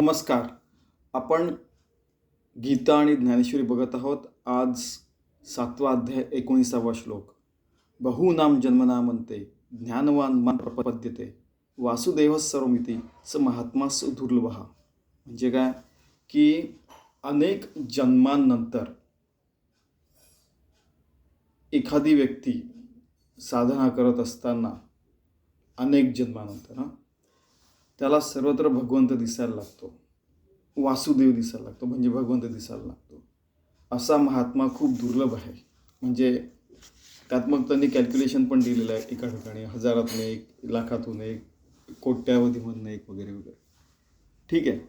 नमस्कार. आपण गीता आणि ज्ञानेश्वरी बघत आहोत. आज सातवा अध्याय एकोणीसावा श्लोक. बहुनाम जन्मनामंते ज्ञानवान मान प्रपद्यते. वासुदेव सर्वमिती स महात्मा सुदुर्लभ म्हणजे काय? की अनेक जन्मांनंतर एखादी व्यक्ती साधना करत असताना अनेक जन्मानंतर हां? त्याला सर्वत्र भगवंत दिसायला लागतो. वासुदेव दिसायला लागतो म्हणजे भगवंत दिसायला लागतो. असा महात्मा खूप दुर्लभ आहे. म्हणजे त्यात मग त्यांनी कॅल्क्युलेशन पण दिलेलं आहे एका ठिकाणी हजारातून एक लाखातून एक कोट्यावधीमधनं एक वगैरे वगैरे. ठीक आहे.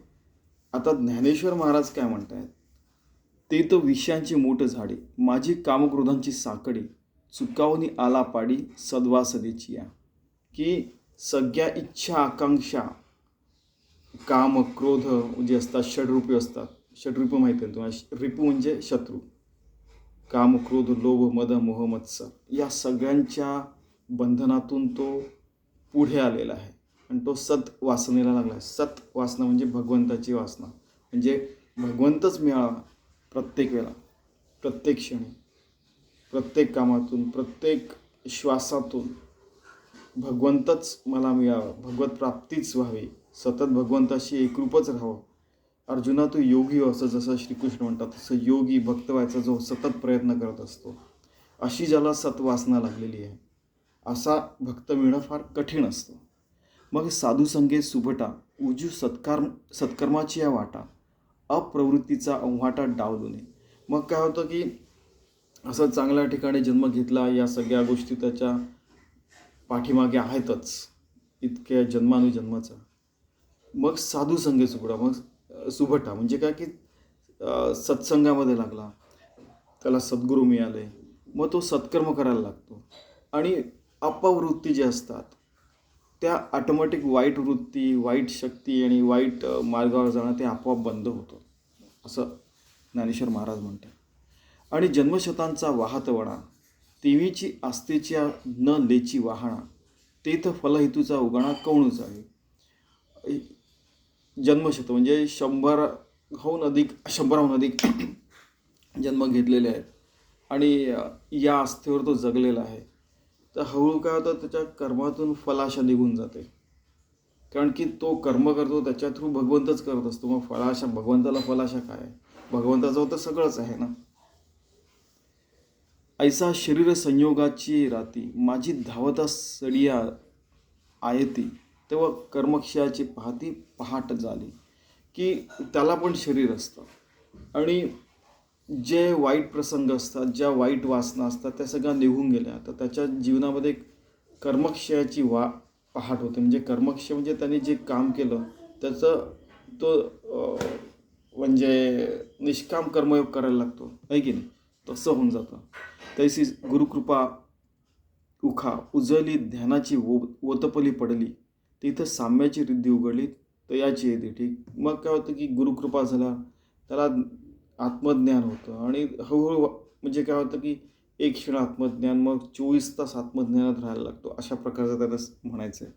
आता ज्ञानेश्वर महाराज काय म्हणत आहेत ते तर विषयांची मोठं झाडे माझी कामक्रोधांची साकडी चुकावनी आला पाडी सद्वासदेची या. की सगळ्या इच्छा आकांक्षा काम क्रोध जे असतात षडरूपी असतात. षडरूप माहिती आहे तुम्हाला? रिपू म्हणजे शत्रू. काम क्रोध लोभ मद मोह मत्सर या सगळ्यांच्या बंधनातून तो पुढे आलेला आहे. आणि तो सत वासनेला लागला आहे. सत वासना म्हणजे भगवंताची वासना. म्हणजे भगवंतच मिळावा प्रत्येक वेळा प्रत्येक क्षणी. प्रत्येक कामातून प्रत्येक श्वासातून. भगवंतच मला मिळावं भगवत प्राप्तीच व्हावी. सतत भगवंताशी एकरूपच राहावं. अर्जुना तू योगी हो असं जसं श्रीकृष्ण म्हणतात तसं योगी भक्त व्हायचा जो सतत प्रयत्न करत असतो. अशी ज्याला सत्वासना लागलेली आहे. असा भक्त मिळणं फार कठीण असतं. मग साधू सुबटा सुभटा उजू सत्कार सत्कर्माची या वाटा अप्रवृत्तीचा अव्हाटा डावलूने मग काय होतं की असं चांगल्या ठिकाणी जन्म घेतला या सगळ्या गोष्टी त्याच्या पाठीमागे आहेतच. इतक्या जन्मानुजन्माचा. मग साधू संघ सुगडा मग सुभटा म्हणजे काय की सत्संगामध्ये लागला. त्याला सद्गुरू मिळाले. मग तो सत्कर्म करायला लागतो. आणि अपवृत्ती जे असतात त्या ऑटोमॅटिक वाईट वृत्ती वाईट शक्ती आणि वाईट मार्गावर जाणं ते आपोआप बंद होतं. असं ज्ञानेश्वर महाराज म्हणतात. आणि जन्मशतांचा वाहतवणा तेवीची आस्थेच्या न लेची वाहणा तेथ फलहेतूचा उगणा कौण आहे? जन्मशत म्हणजे शंभरहून अधिक शंभराहून अधिक जन्म घेतलेले आहेत. आणि या आस्थेवर तो जगलेला आहे. तर हळूहळू काय होतं त्याच्या कर्मातून फलाशा निघून जाते. कारण की तो कर्म करतो त्याच्या थ्रू भगवंतच करत असतो. मग फलाशा भगवंताला फलाशा काय? आहे? भगवंताचं होतं सगळंच आहे ना? ऐसा शरीर संयोगाची राती माझी धावता सडिया आयती तेव्हा कर्मक्षयाची पाहती पहाट झाली की त्याला पण शरीर असतं. आणि जे वाईट प्रसंग असतात ज्या वाईट वासना असतात त्या सगळ्या निघून गेल्या. तर त्याच्या जीवनामध्ये कर्मक्षयाची वा पहाट होते. म्हणजे कर्मक्षय म्हणजे त्याने जे काम केलं त्याचं तो म्हणजे निष्काम कर्मयोग करायला लागतो. आहे की नाही? तसं होऊन जातं. तैसी गुरुकृपा उखा उजळली ध्यानाची वो ओतपली पडली. तिथं साम्याची रिद्धी उघडली तयाची येते ठीक मग काय होतं की गुरुकृपा झाला त्याला आत्मज्ञान होतं. आणि हळूहळू म्हणजे काय होतं की एक क्षण आत्मज्ञान मग चोवीस तास आत्मज्ञानात राहायला लागतो. अशा प्रकारचं त्याला म्हणायचं आहे.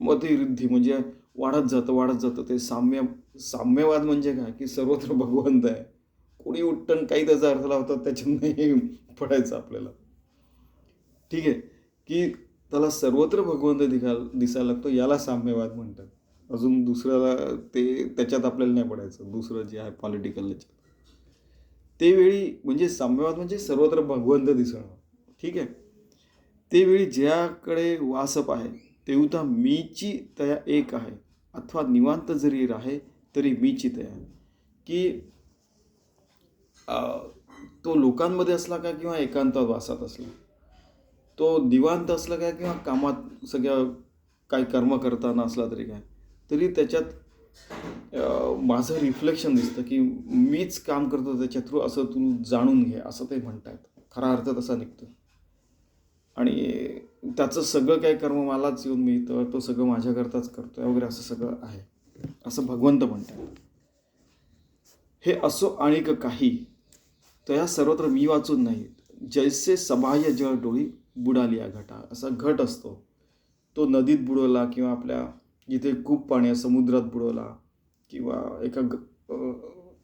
मग ते रिद्धी म्हणजे वाढत जातं वाढत जातं. ते साम्य साम्यवाद म्हणजे काय? की सर्वत्र भगवंत आहे. कोणी उट्टण काही त्याचा अर्थ लावतात त्याच्यात पडायचं आपल्याला. ठीक आहे. की त्याला सर्वत्र भगवंत दिखा दिसायला लागतो याला साम्यवाद म्हणतात. अजून दुसऱ्याला ते त्याच्यात आपल्याला नाही पडायचं. दुसरं जे आहे पॉलिटिकल याच्यात. ते वेळी म्हणजे साम्यवाद म्हणजे सर्वत्र भगवंत दिसणं. ठीक आहे. ते वेळी ज्याकडे वासप आहे तेवता मीची तया एक आहे. अथवा निवांत जरी राहे तरी मीची तया की तो लोकांमध्ये असला का किंवा एकांतात वासात असला? तो दिवांत असला काय किंवा कामात सगळ्या काही कर्म करताना असला तरी काय? तरी त्याच्यात माझं रिफ्लेक्शन दिसतं की मीच काम करतो त्याच्या थ्रू असं तू जाणून घे असं ते म्हणतायत. खरा अर्थ तसा निघतो. आणि त्याचं सगळं काय कर्म मलाच येऊन मिळतं तो सगळं माझ्याकरताच करतोय वगैरे असं सगळं आहे. असं भगवंत म्हणतात. हे असो आणिक काही तया सर्वत्र मी वाचून नाही. जैसे सबाह्य जळ डोळी बुडाली या घटा. असा घट असतो. तो नदीत बुडवला किंवा आपल्या जिथे खूप पाणी आहे समुद्रात बुडवला किंवा एका ग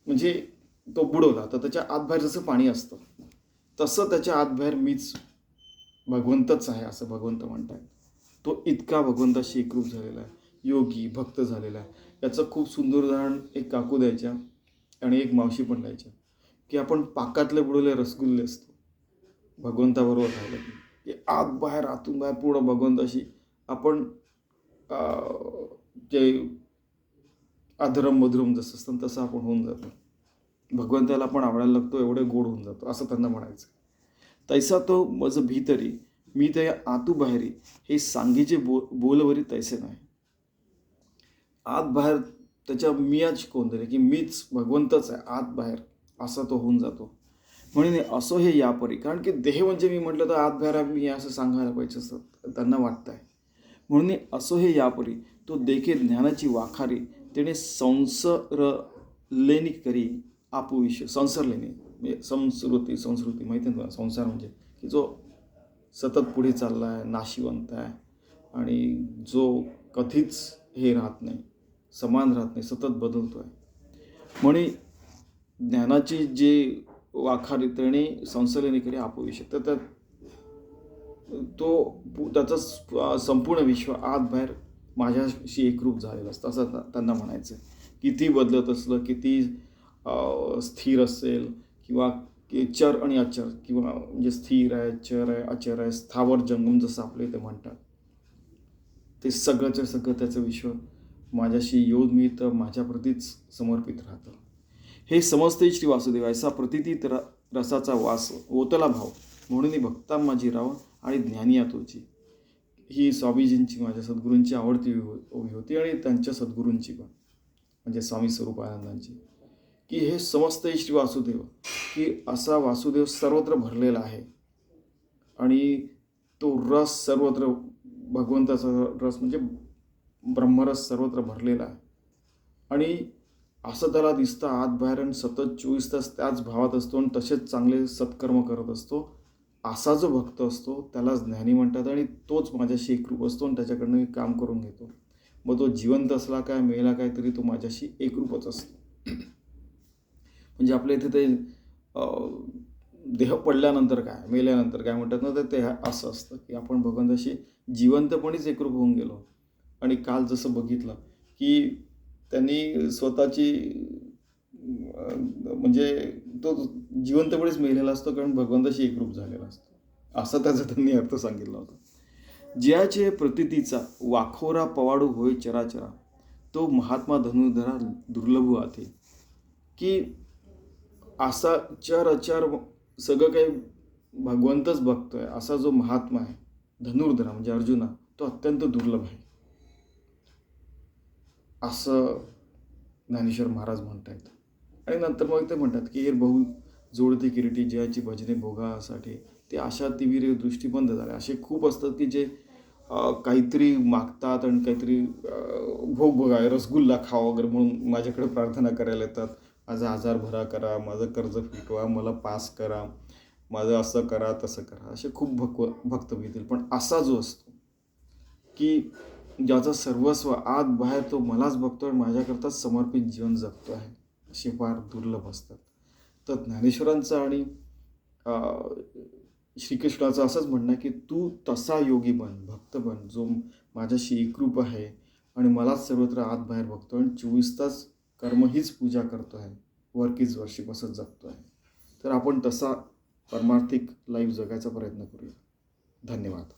म्हणजे तो बुडवला तर त्याच्या आतबाहेर जसं पाणी असतं तसं त्याच्या आतबाहेर मीच भगवंतच आहे असं भगवंत म्हणतात. तो इतका भगवंताशी एकरूप झालेला आहे. योगी भक्त झालेला आहे. याचं खूप सुंदर उदाहरण एक काकू द्यायच्या आणि एक मावशी पण द्यायच्या. की आपण पाकातले बुडवले रसगुल्ले असतो. भगवंताबरोबर राहिलं. की आत बाहेर आतून बाहेर पूर्ण भगवंताशी आपण जे अधरम मधुरम जसं असतं तसं आपण होऊन जातो. भगवंताला आपण आवडायला लागतो एवढे गोड होऊन जातो असं त्यांना म्हणायचं. तैसा तो माझं भीतरी मी त्या आतू बाहेरी हे सांगीचे बो बोलवरी तैसे नाही. आत बाहेर त्याच्या मियाच कोणतरी की मीच भगवंतच आहे आत बाहेर. असा तो होऊन जातो. म्हणून असो हे यापरी. कारण की देह म्हणजे मी म्हटलं तर आत बाहेर मी असं सांगायला पाहिजे असं त्यांना वाटतं आहे म्हणून असो हे यापरी. तो देखे ज्ञानाची वाखारी. त्याने संसर लेणी करी आपुविष्य. संसार लेणी म्हणजे संस्कृती संस्कृती माहिती आहे ना तुला? संसार म्हणजे की जो सतत पुढे चालला आहे नाशिवंत आहे. आणि जो कधीच हे राहत नाही. समान राहत नाही. सतत बदलतो आहे म्हणे ज्ञानाची जे वाखारी त्याने संसलेनीकडे आपोविष्य तर त्या तो पु- त्याचं संपूर्ण विश्व आत बाहेर माझ्याशी एकरूप झालेलं असतं असं त्यांना म्हणायचं किती बदलत असलं किती स्थिर असेल किंवा चर आणि अचर किंवा म्हणजे स्थिर आहे चर आहे अचर आहे स्थावर जंगम जसं आपले ते म्हणतात. ते सगळंच्या सगळं त्याचं विश्व माझ्याशी योग मी तर माझ्याप्रतीच समर्पित राहतं. हे समजते श्री वासुदेव ऐसा प्रतितीत र रसाचा वास ओतला भाव. म्हणून भक्ता माझी राव आणि ज्ञानी तुझी ही स्वामीजींची माझ्या सद्गुरूंची आवडती ओवी होती आणि त्यांच्या सद्गुरूंची पण म्हणजे स्वामी स्वरूपानंदांची. की हे समजते श्री वासुदेव की असा वासुदेव सर्वत्र भरलेला आहे. आणि तो रस सर्वत्र भगवंताचा रस म्हणजे ब्रह्मरस सर्वत्र भरलेला आहे. आणि असं त्याला दिसतं आत बाहेर आणि सतत चोवीस तास त्याच भावात असतो आणि तसेच चांगले सत्कर्म करत असतो. असा जो भक्त असतो त्यालाच ज्ञानी म्हणतात आणि तोच माझ्याशी एकरूप असतो आणि त्याच्याकडनं मी काम करून घेतो. मग तो जिवंत असला काय मेला काय तरी तो माझ्याशी एकरूपच असतो. म्हणजे आपल्या इथे ते देह पडल्यानंतर काय मेल्यानंतर काय म्हणतात ना तर ते असं असतं की आपण भगवंताशी जिवंतपणीच एकरूप होऊन गेलो. आणि काल जसं बघितलं की त्यांनी स्वतःची म्हणजे तो जिवंतपणेच मेलेला असतो कारण भगवंताशी एकरूप झालेला असतो. असा त्याचा त्यांनी अर्थ सांगितला होता. ज्याचे प्रतितीचा वाखोरा पवाडू होय चराचरा तो महात्मा धनुधरा दुर्लभ आथे. की असा चर अचार सगळं काही भगवंतच बघतोय असा जो महात्मा आहे धनुर्धरा म्हणजे अर्जुना तो अत्यंत दुर्लभ आहे. असं ज्ञानेश्वर महाराज म्हणतायत. आणि नंतर मग ते म्हणतात की हे बहु जोडते किरीटी जयाची भजने भोगासाठी. ते अशा तिवीर दृष्टी बंद झाल्या असे खूप असतात की जे काहीतरी मागतात आणि काहीतरी भोग भोगा रसगुल्ला खावा वगैरे म्हणून माझ्याकडे प्रार्थना करायला येतात. माझा आजार भरा करा माझं कर्ज फिटवा मला पास करा माझं असं करा तसं करा. असे खूप भक्व भक्त मिळतील. पण असा जो असतो की ज्याचं सर्वस्व आत बाहेर तो मलाच बघतो आणि माझ्याकरताच समर्पित जीवन जगतो आहे असे फार दुर्लभ असतात. तर ज्ञानेश्वरांचं आणि श्रीकृष्णाचं असंच म्हणणं आहे की तू तसा योगी बन भक्त बन जो माझ्याशी एकरूप आहे आणि मलाच सर्वत्र आत बाहेर बघतो आणि चोवीस तास कर्म हीच पूजा करतो आहे वर्कीज वर्षिप असं जगतो आहे. तर आपण तसा परमार्थिक लाईफ जगायचा प्रयत्न करूया. धन्यवाद.